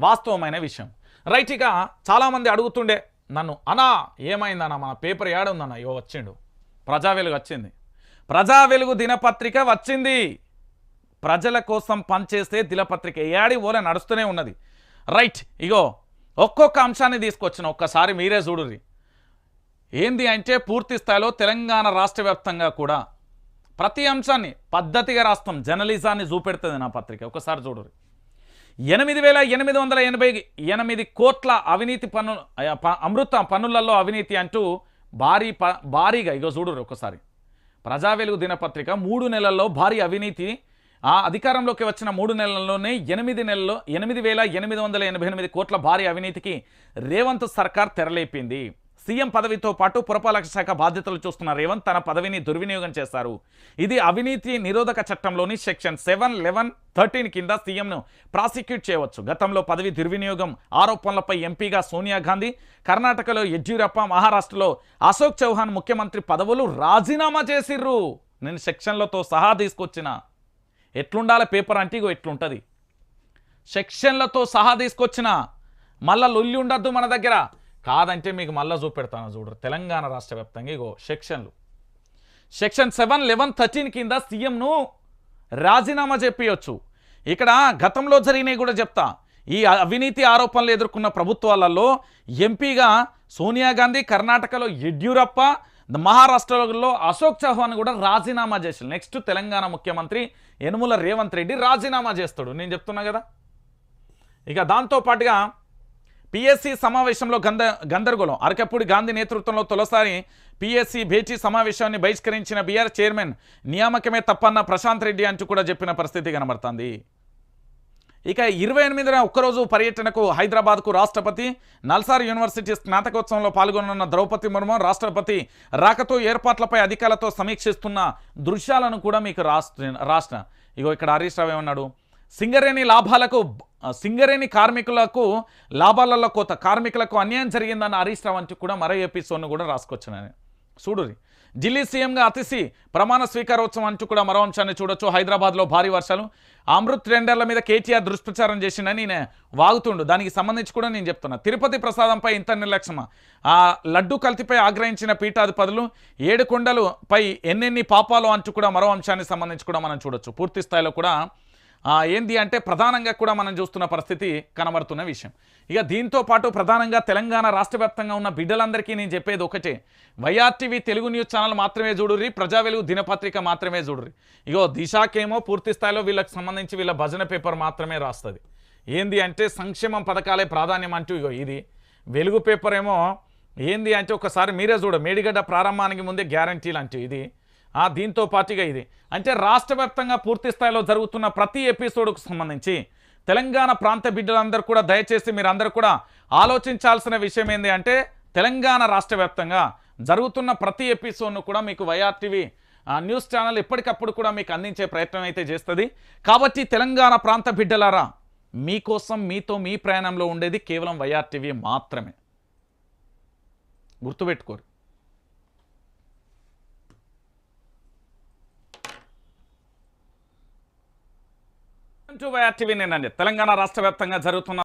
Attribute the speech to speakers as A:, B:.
A: వాస్తవమైన విషయం. రైట్ ఇక చాలామంది అడుగుతుండే నన్ను అనా ఏమైందన్నా? మన పేపర్ ఏడుందన్న ఇవో వచ్చిండు. ప్రజా వెలుగు వచ్చింది. ప్రజా వెలుగు దినపత్రిక వచ్చింది. ప్రజల కోసం పనిచేస్తే దినపత్రిక ఏడి ఓలే నడుస్తూనే ఉన్నది. రైట్ ఇగో ఒక్కొక్క అంశాన్ని తీసుకొచ్చిన ఒక్కసారి మీరే చూడుర్రి. ఏంది అంటే పూర్తి స్థాయిలో తెలంగాణ రాష్ట్ర వ్యాప్తంగా కూడా ప్రతి అంశాన్ని పద్ధతిగా రాస్తాం. జర్నలిజాన్ని చూపెడుతుంది నా పత్రిక. ఒకసారి చూడరు ఎనిమిది వేల ఎనిమిది వందల ఎనభై ఎనిమిది కోట్ల అవినీతి పన్ను అమృత పన్నులలో అవినీతి అంటూ భారీ ప భారీగా ఇగో చూడరు ఒకసారి. ప్రజా వెలుగు దినపత్రిక మూడు నెలల్లో భారీ అవినీతి. ఆ అధికారంలోకి వచ్చిన మూడు నెలల్లోనే ఎనిమిది నెలల్లో ఎనిమిది వేల ఎనిమిది వందల ఎనభై ఎనిమిది కోట్ల భారీ అవినీతికి రేవంత్ సర్కార్ తెరలేపింది. సీఎం పదవితో పాటు పురపాలక శాఖ బాధ్యతలు చూస్తున్న రేవంత్ తన పదవిని దుర్వినియోగం చేశారు. ఇది అవినీతి నిరోధక చట్టంలోని సెక్షన్ సెవెన్ లెవెన్ థర్టీన్ కింద సీఎంను ప్రాసిక్యూట్ చేయవచ్చు. గతంలో పదవి దుర్వినియోగం ఆరోపణలపై ఎంపీగా సోనియా గాంధీ కర్ణాటకలో యడ్యూరప్ప మహారాష్ట్రలో అశోక్ చౌహాన్ ముఖ్యమంత్రి పదవులు రాజీనామా చేసిర్రు. నేను సెక్షన్లతో సహా తీసుకొచ్చిన. ఎట్లుండాలి పేపర్ అంటే ఇగో ఎట్లుంటుంది సెక్షన్లతో సహా తీసుకొచ్చిన. మళ్ళా లొల్లి ఉండద్దు మన దగ్గర. కాదంటే మీకు మళ్ళీ చూపెడతాను చూడరు. తెలంగాణ రాష్ట్ర వ్యాప్తంగా ఇగో సెక్షన్లు. సెక్షన్ సెవెన్ లెవెన్ థర్టీన్ కింద సీఎంను రాజీనామా చెప్పియొచ్చు. ఇక్కడ గతంలో జరిగినవి కూడా చెప్తా. ఈ అవినీతి ఆరోపణలు ఎదుర్కొన్న ప్రభుత్వాలలో ఎంపీగా సోనియా గాంధీ కర్ణాటకలో యడ్యూరప్ప మహారాష్ట్రలో అశోక్ చౌహాన్ కూడా రాజీనామా చేశారు. నెక్స్ట్ తెలంగాణ ముఖ్యమంత్రి యనుమల రేవంత్ రెడ్డి రాజీనామా చేస్తాడు. నేను చెప్తున్నా కదా? ఇక దాంతో పాటుగా పిఎస్సి సమావేశంలో గంద గందరగోళం. అరకపూడి గాంధీ నేతృత్వంలో తొలిసారి పిఎస్సి భేటీ సమావేశాన్ని బహిష్కరించిన బీఆర్ చైర్మన్ నియామకమే తప్పన్న ప్రశాంత్ రెడ్డి అంటూ కూడా చెప్పిన పరిస్థితి కనబడుతుంది. ఇక ఇరవై ఎనిమిదిన ఒక్కరోజు పర్యటనకు హైదరాబాద్కు రాష్ట్రపతి నల్సార్ యూనివర్సిటీ స్నాతకోత్సవంలో పాల్గొనున్న ద్రౌపది ముర్ము రాష్ట్రపతి రాకతో ఏర్పాట్లపై అధికారులతో సమీక్షిస్తున్న దృశ్యాలను కూడా మీకు రాష్ట్ర రాష్ట్ర ఇగో ఇక్కడ హరీష్ రావు ఏమన్నాడు? సింగరేణి లాభాలకు సింగరేణి కార్మికులకు లాభాలలో కోత కార్మికులకు అన్యాయం జరిగిందన్న హరీష్ రావు అంటూ కూడా మరో ఎపిసోడ్ను కూడా రాసుకొచ్చాను చూడురి ఢిల్లీ సీఎంగా అతిసి ప్రమాణ స్వీకారోత్సవం అంటూ కూడా మరో అంశాన్ని చూడొచ్చు. హైదరాబాద్లో భారీ వర్షాలు. అమృత్ టెండర్ల మీద కేటీఆర్ దుష్ప్రచారం చేసిండని నేను వాగుతుండు. దానికి సంబంధించి కూడా నేను చెప్తున్నా. తిరుపతి ప్రసాదంపై ఇంత నిర్లక్ష్యమా? ఆ లడ్డు కల్తీపై ఆగ్రహించిన పీఠాధిపతులు ఏడు కొండలుపై ఎన్నెన్ని పాపాలు అంటూ కూడా మరో అంశానికి సంబంధించి కూడా మనం చూడొచ్చు. పూర్తి స్థాయిలో కూడా ఏంది అంటే ప్రధానంగా కూడా మనం చూస్తున్న పరిస్థితి కనబడుతున్న విషయం. ఇక దీంతో పాటు ప్రధానంగా తెలంగాణ రాష్ట్ర ఉన్న బిడ్డలందరికీ నేను చెప్పేది ఒకటే. వైఆర్టీవీ తెలుగు న్యూస్ ఛానల్ మాత్రమే చూడుర్రి ప్రజా వెలుగు దినపత్రిక మాత్రమే చూడుర్రి. ఇగో దిశాకేమో పూర్తి స్థాయిలో వీళ్ళకి సంబంధించి వీళ్ళ భజన పేపర్ మాత్రమే రాస్తుంది. ఏంది అంటే సంక్షేమం పథకాలే ప్రాధాన్యం అంటూ ఇగో ఇది. వెలుగు పేపర్ ఏమో ఏంది అంటే ఒకసారి మీరే చూడ మేడిగడ్డ ప్రారంభానికి ముందే గ్యారంటీలు అంటూ ఇది. దీంతో పాటుగా ఇది. అంటే రాష్ట్ర వ్యాప్తంగా పూర్తి స్థాయిలో జరుగుతున్న ప్రతి ఎపిసోడ్కు సంబంధించి తెలంగాణ ప్రాంత బిడ్డలందరూ కూడా దయచేసి మీరందరూ కూడా ఆలోచించాల్సిన విషయం ఏంటి అంటే తెలంగాణ రాష్ట్ర జరుగుతున్న ప్రతి ఎపిసోడ్ను కూడా మీకు వైఆర్టీవీ న్యూస్ ఛానల్ ఎప్పటికప్పుడు కూడా మీకు అందించే ప్రయత్నం అయితే చేస్తుంది. కాబట్టి తెలంగాణ ప్రాంత బిడ్డలారా మీకోసం మీతో మీ ప్రయాణంలో ఉండేది కేవలం వైఆర్టీవీ మాత్రమే. గుర్తుపెట్టుకోరు. వైఆర్టీవీ నేనండి తెలంగాణ రాష్ట్ర వ్యాప్తంగా జరుగుతున్న